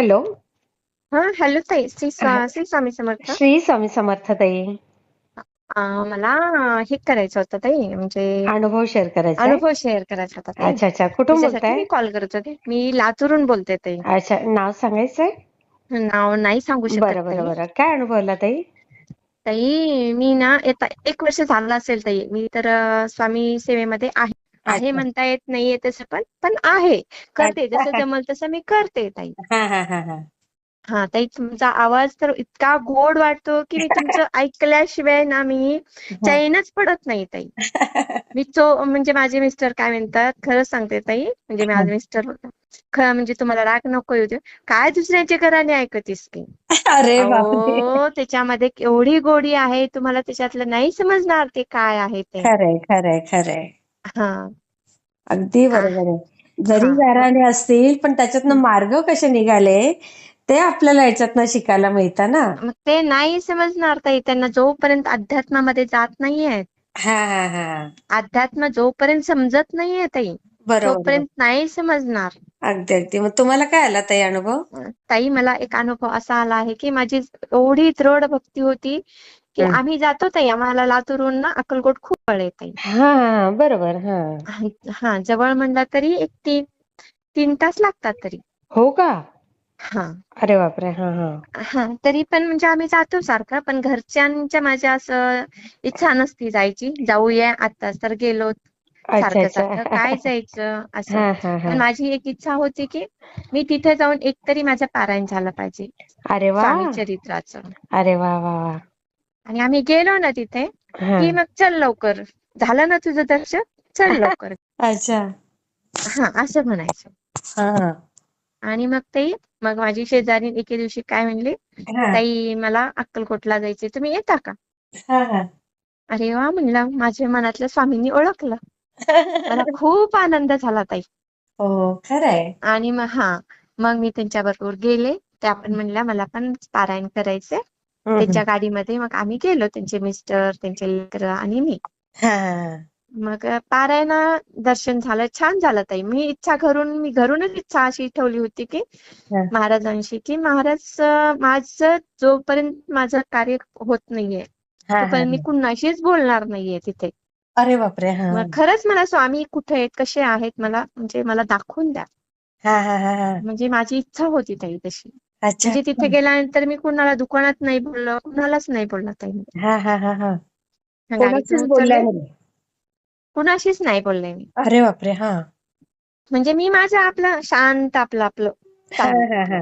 Hello हा hello ताई श्री स्वा श्री स्वामी समर्थ श्री स्वामी समर्थ ताई अं, मला हे करायचं होतं ताई म्हणजे अनुभव शेअर करायचा आहे? अनुभव शेअर करायचा होता ताई अच्छा अच्छा कुठून त्याच्यासाठी बोलताय मी कॉल करत होते मी लातूरून बोलते ताई अच्छा नाव सांगायचंय नाव नाही सांगू शकत बरं बरं ताई बरं काय अनुभवला ताई ताई मी ना येता एक वर्ष झालं असेल ताई मी तर अं, स्वामी सेवेमध्ये आहे आहे. म्हणता येत नाहीये तसं पण पण आहे. करते. जसं जमल तसं मी करते ताई. हा हा हा हा. हा ताई तुमचा आवाज तर इतका गोड वाटतो की मी तुमचं ऐकल्याशिवाय ना मी चैनच पडत नाही ताई. मी तो म्हणजे माझे मिस्टर काय म्हणतात खरंच सांगते ताई म्हणजे माझे मिस्टर खरं म्हणजे तुम्हाला राग नको येऊ दे काय दुसऱ्याच्या घराने ऐकतीस की? अरे अहो त्याच्यामध्ये केवढी गोडी आहे तुम्हाला त्याच्यातलं नाही समजणार ते काय आहे ते. खरंय खरंय खरंय. हा. अगदी बरोबर आहे. जरी. गाराणे असतील पण त्याच्यातनं मार्ग कसे निघाले ते आपल्याला याच्यातनं शिकायला मिळतं ना. मग ते नाही समजणार ताई. त्यांना जोपर्यंत अध्यात्मामध्ये जात नाहीये. हा हा हा. अध्यात्म जोपर्यंत समजत नाहीये ताई बरोबर. तोपर्यंत नाही समजणार. अगदी अगदी. मग तुम्हाला काय आला ताई अनुभव? ताई मला एक अनुभव असा आला आहे की माझी एवढी दृढ भक्ती होती की. आम्ही जातो ताई आम्हाला लातूरहून ना अक्कलकोट खूप हा हा बरोबर हा. हा जवळ म्हणला तरी एक तीन तीन तास लागतात तरी. हो का? हा. अरे बापरे हा हा. हा तरी पण म्हणजे आम्ही जातो सारखं पण घरच्यांच्या माझ्या असं इच्छा नसती जायची. जाऊया आता तर गेलो सारखं सारखं काय जायचं असं. पण माझी एक इच्छा होती की मी तिथे जाऊन एकतरी माझं पारायण झालं पाहिजे. अरे वा. स्वामी चरित्राचं. अरे वा वा वा. आणि आम्ही गेलो ना तिथे की मग चल लवकर. झालं ना तुझं दर्शन? चल लवकर. अच्छा. हा असं म्हणायचं. आणि मग ते मग माझी शेजारी एके दिवशी काय म्हणली ताई मला अक्कलकोटला जायचे तुम्ही येता का? हा हा. अरे वा म्हणलं माझ्या मनातलं स्वामींनी ओळखलं. मला खूप आनंद झाला ताई. हो खरंय. आणि मग हा. मग मी त्यांच्या बरोबर गेले. त्या पण म्हणल्या मला पण पारायण करायचंय. त्यांच्या गाडीमध्ये. मग आम्ही गेलो त्यांचे मिस्टर त्यांचे लेकरं आणि मी. मग पारायण दर्शन झालं. छान झालं ताई. मी इच्छा घरून मी घरूनच इच्छा अशी ठेवली होती की. महाराजांशी की महाराज माझं जोपर्यंत माझं कार्य होत नाहीये तोपर्यंत मी कुणाशीच बोलणार नाहीये तिथे. अरे बापरे हा. मग खरंच मला स्वामी कुठे आहेत? कसे आहेत? मला म्हणजे मला दाखवून द्या. म्हणजे माझी इच्छा होती ताई तशी. म्हणजे तिथे गेल्यानंतर मी कुणाला दुकानात नाही बोललो कुणालाच नाही बोलणार ताई. हा हा हा हा. कोणाशीच बोलल्या नाही. कुणाशीच नाही बोलले मी. अरे बापरे हा. म्हणजे मी माझं आपलं शांत आपलं आपलं. हा हा हा.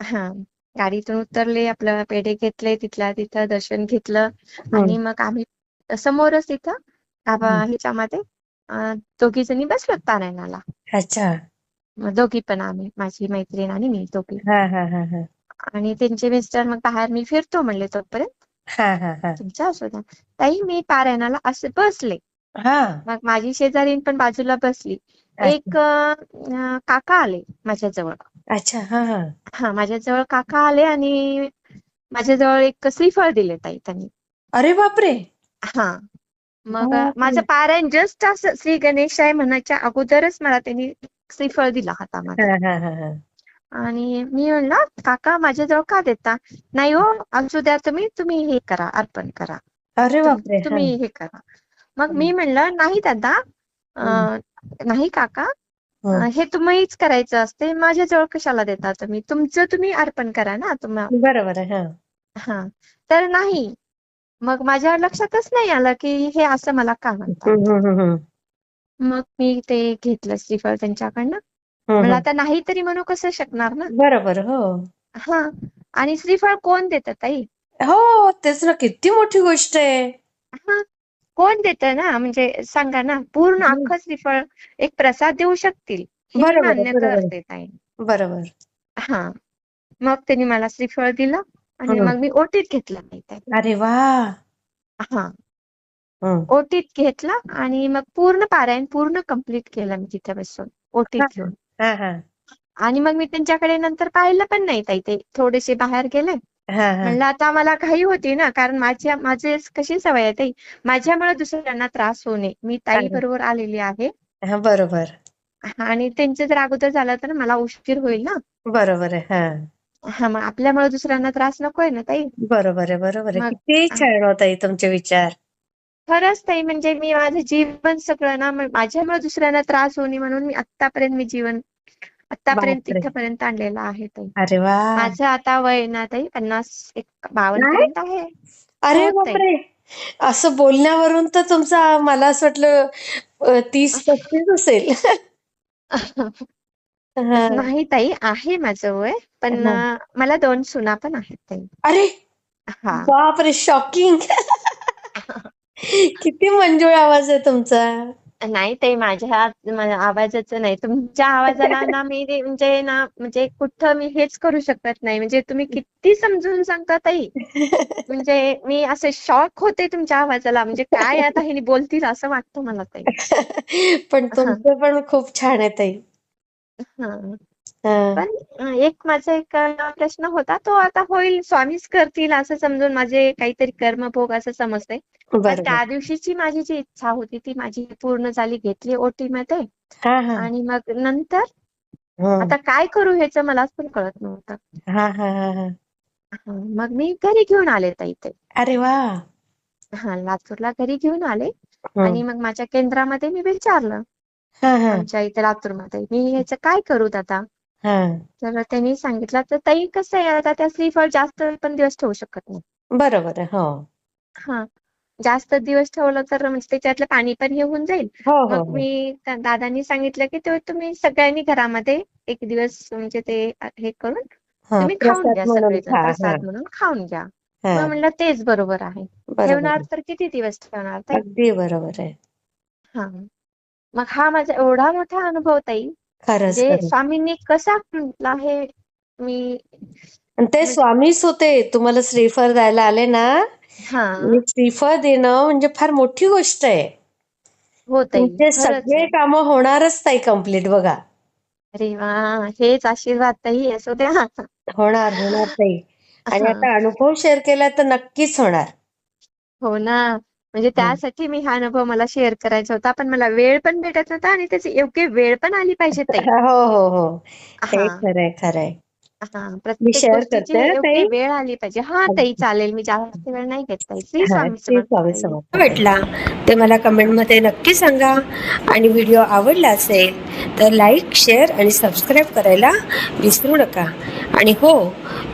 हा. गाडीतून उतरले आपलं पेढे घेतले तिथल्या तिथं दर्शन घेतलं. आणि मग आम्ही समोरच तिथं. ह्याच्यामध्ये दोघी जणी बसलो पारायणाला अच्छा. दोघी पण आम्ही माझी मैत्रीण आणि मी दोघी. हा हा हा हा. आणि त्यांचे मिस्टर मग बाहेर मी फिरतो म्हणले तोपर्यंत. हा हा हा. तुमच्या असू द्या ताई मी पारायणाला असे बसले. हा. मग माझी शेजारीण पण बाजूला बसली. एक अं, काका आले माझ्याजवळ. अच्छा हा हा. हा माझ्याजवळ काका आले आणि माझ्याजवळ एक श्रीफळ दिले ताई त्यांनी. अरे बापरे! हा. मग. माझं पारायण जस्ट असं श्री गणेशाय म्हणायच्या अगोदरच मला त्यांनी श्रीफळ दिला हातामध्ये आणि मी म्हणलं काका माझ्याजवळ का देता नाही हो असू द्या तुम्ही तुम्ही हे करा अर्पण करा अरे बापरे. तुम्ही हे करा मग मी म्हणलं नाही दादा नाही काका हं. तुम्हीच करायचं असते माझ्याजवळ कशाला देता तुम्ही तुमचं तुम्ही अर्पण करा ना तुम्हा बरोबर आहे हा हा तर नाही मग माझ्या लक्षातच नाही आलं की हे असं मला का म्हणतात मग मी ते घेतलं श्रीफळ त्यांच्याकडनं मला. आता नाही तरी म्हणू कसं शकणार ना बरोबर हो हा आणि श्रीफळ कोण देतं ताई हो तेच ना किती मोठी गोष्ट आहे हा कोण देतं ना म्हणजे सांगा ना पूर्ण. अख्खं श्रीफळ एक प्रसाद देऊ शकतील बरोबर. करते ताई बरोबर हा मग त्यांनी मला श्रीफळ दिलं आणि. मग मी ओटीत घेतलं नाही ते अरे वा हं. ओटीत घेतलं आणि मग पूर्ण पारायण पूर्ण कंप्लीट केलं मी तिथे बसून ओटीत. घेऊन. हा हा. आणि मग मी त्यांच्याकडे नंतर पाहिलं पण नाही ताई ते थोडेसे बाहेर गेले. म्हणलं आता मला घाई होती ना कारण माझ्या माझे कशी सवय आहे ताई माझ्यामुळे दुसऱ्यांना त्रास होऊ नये. मी ताई. बरोबर आलेली आहे. हा बरोबर. आणि त्यांचं जर अगोदर झालं तर मला उशीर होईल ना. बरोबर आहे हा. मग आपल्यामुळे दुसऱ्यांना त्रास नकोय ना ताई? बरोबर आहे बरोबर आहे. किती छान होता तुमचे विचार. खरंच ताई म्हणजे मी माझं जीवन सगळं ना माझ्यामुळे दुसऱ्यांना त्रास होऊ नये म्हणून मी आतापर्यंत मी जीवन आतापर्यंत बापरे. तिथपर्यंत आणलेलं आहे ताई अरे वा माझं आता वय ना ताई पन्नास एक बावन्न? पर्यंत आहे अरे हो, ताई. बापरे असं बोलण्यावरून तर तुमचा मला असं वाटलं अ, तीस पस्तीस असेल हा. नाही ताई आहे माझं वय पण हा. अं, मला दोन सुना पण आहेत ताई अरे हा बापरे शॉकिंग किती मंजूळ आवाज आहे तुमचा. नाही ताई माझ्या आवाजाचं नाही. तुमच्या आवाजाला ना मी ते म्हणजे ना म्हणजे कुठं मी हेच करू शकत नाही. म्हणजे तुम्ही किती समजून सांगता ताई. म्हणजे मी असे शॉक होते तुमच्या आवाजाला. म्हणजे काय आता हे बोलतील असं वाटतं मला ताई. पण तुमचं पण खूप छान आहे ताई. हा. पण एक माझा एक प्रश्न होता तो आता होईल. स्वामीच करतील असं समजून माझे काहीतरी कर्मभोग असं समजते त्या दिवशीची माझी जी इच्छा होती ती माझी पूर्ण झाली घेतली ओटी मध्ये आणि मग नंतर आता काय करू ह्याचं मलाच पण कळत नव्हतं. मग मी घरी घेऊन आले ताई ते अरे वा! हा लातूरला घरी घेऊन आले. आणि मग माझ्या केंद्रामध्ये मी विचारलं. आमच्या इथे लातूरमध्ये. मी ह्याचं काय करू दादा हा. तर त्यांनी सांगितलं तर ताई कसं आहे आता त्या श्रीफळ जास्त पण दिवस ठेवू शकत नाही. बरोबर आहे हो. हा. जास्त दिवस ठेवलं तर म्हणजे त्याच्यातलं पाणी पण हे होऊन जाईल. हो हो मग हो. मी त्या दादांनी सांगितलं की ते तुम्ही सगळ्यांनी घरामध्ये एक दिवस म्हणजे ते हे करून हा तुम्ही खाऊन प्रसाद घ्या म्हणून सगळेजण खा हा. प्रसाद म्हणून खाऊन घ्या. हा. मग म्हणलं तेच बरोबर आहे. बरोबर ठेवणार आहे. तर किती दिवस ठेवणार ताई? अगदी बरोबर आहे. हा. मग हा माझा एवढा मोठा अनुभव ताई खरंच जे खरंच. स्वामींनी कसा म्हटला हे मी आणि ते स्वामीच होते. तुम्हाला श्रीफळ द्यायला आले ना हा. आणि श्रीफळ देणं म्हणजे फार मोठी गोष्ट आहे. हो ताई तुमचे खरंच सगळे आहे. कामं होणारच ताई कंप्लीट बघा. अरे वा हेच आशीर्वाद ताई असू द्या. होणार होणार ताई. आणि हा. आता अनुभव शेअर केला तर नक्कीच होणार. हो ना. म्हणजे त्यासाठी मी हा अनुभव मला शेअर करायचा होता. पण मला वेळ पण भेटत नव्हता आणि त्याची योग्य वेळ पण आली पाहिजे ताई. हो हो हो. हे हा. खरंय खरंय. हा प्रत्येक गोष्टीची हा, योग्य. वेळ आली पाहिजे. हा ताई चालेल मी जास्त वेळ नाही घेत ताई. श्री हा, स्वामी समर्थ भेटला ते मला कमेंटमध्ये नक्की सांगा. आणि व्हिडिओ आवडला असेल तर लाईक शेअर आणि सबस्क्राईब करायला विसरू नका. आणि हो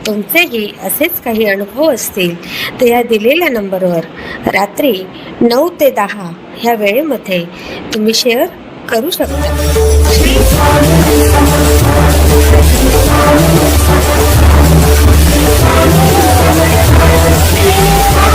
तुमचेही असेच काही अनुभव असतील तर या दिलेल्या नंबरवर रात्री नऊ ते दहा ह्या वेळेमध्ये तुम्ही शेअर करू शकता. Thank you.